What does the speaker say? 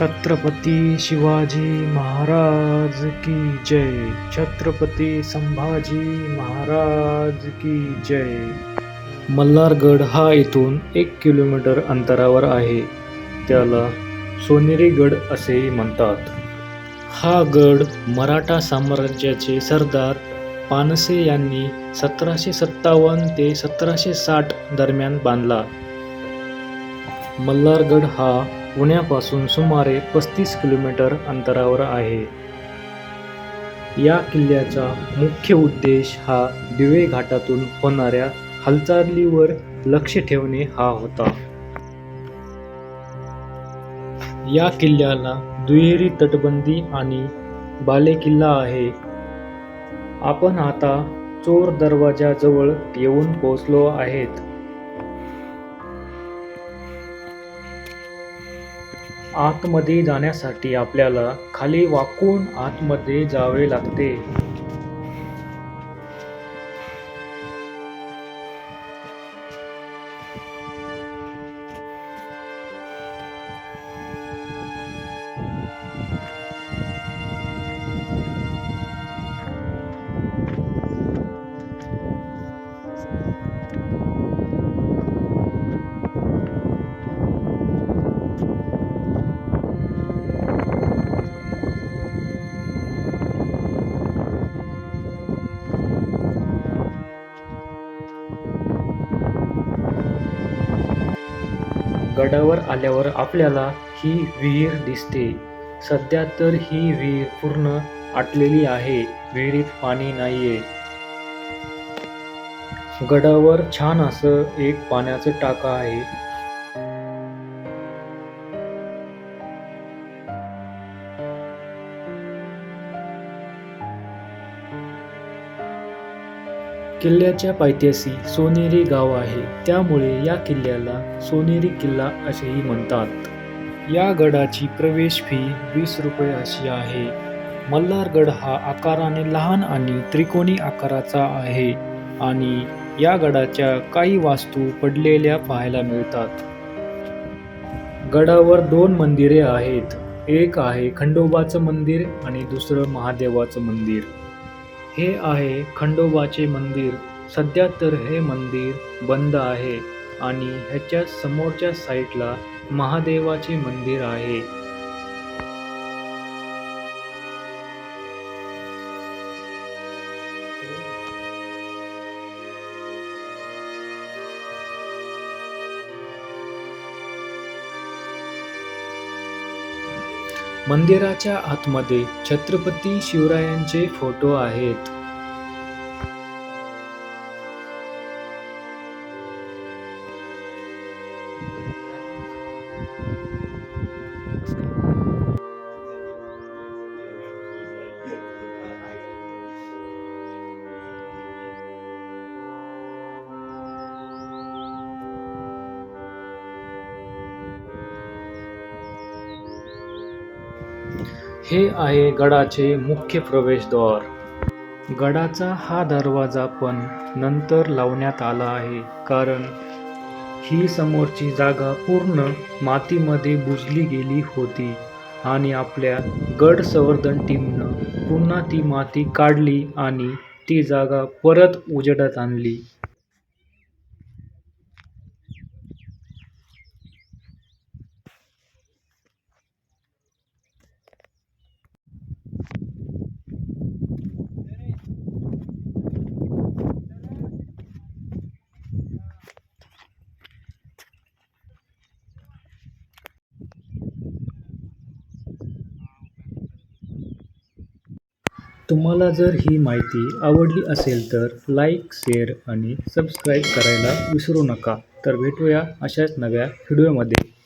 छत्रपती शिवाजी महाराज की जय। छत्रपती संभाजी महाराज की जय। मल्हारगड हा इथून एक किलोमीटर अंतरावर आहे. त्याला सोनेरी गड असेही म्हणतात. हा गड मराठा साम्राज्याचे सरदार पानसे यांनी सतराशे सत्तावन्न ते सतराशे साठ दरम्यान बांधला. मल्हारगड हा पुण्यापासून सुमारे पस्तीस किलोमीटर अंतरावर आहे. या किल्ल्याचा मुख्य उद्देश हा दिवे घाटातून होणाऱ्या हालचालीवर लक्ष ठेवणे हा होता. या किल्ल्याला दुहेरी तटबंदी आणि बालेकिल्ला आहे. आपण आता चोर दरवाजाजवळ येऊन पोहोचलो आहेत. आतमध्ये जाण्यासाठी आपल्याला खाली वाकून आतमध्ये जावे लागते. गडावर आल्यावर आपल्याला ही विहीर दिसते. सध्या तर ही विहीर पूर्ण आटलेली आहे. विहिरीत पाणी नाहीये. गडावर छान असं एक पाण्याचं टाका आहे. किल्ल्याच्या पायथ्याशी सोनेरी गाव आहे. त्यामुळे या किल्ल्याला सोनेरी किल्ला असेही म्हणतात. या गडाची प्रवेश फी वीस रुपये अशी आहे. मल्हारगड हा आकाराने लहान आणि त्रिकोणी आकाराचा आहे आणि या गडाच्या काही वास्तू पडलेल्या पाहायला मिळतात. गडावर दोन मंदिरे आहेत. एक आहे खंडोबाचं मंदिर आणि दुसरं महादेवाचं मंदिर. हे आहे खंडोबाचे मंदिर. सध्या तर हे मंदिर बंद आहे आणि ह्याच्या समोरच्या साईडला महादेवाचे मंदिर आहे. मंदिराच्या आतमध्ये छत्रपती शिवरायांचे फोटो आहेत. हे आहे गडाचे मुख्य प्रवेशद्वार. गडाचा हा दरवाजा पण नंतर लावण्यात आला आहे कारण ही समोरची जागा पूर्ण मातीमध्ये बुजली गेली होती आणि आपल्या गड संवर्धन टीमनं पुन्हा ती माती काढली आणि ती जागा परत उजेडात आणली. तुम्हाला जर ही माहिती आवडली असेल तर लाईक शेअर आणि सबस्क्राईब करायला विसरू नका. तर भेटूया अशाच नव्या व्हिडिओमध्ये.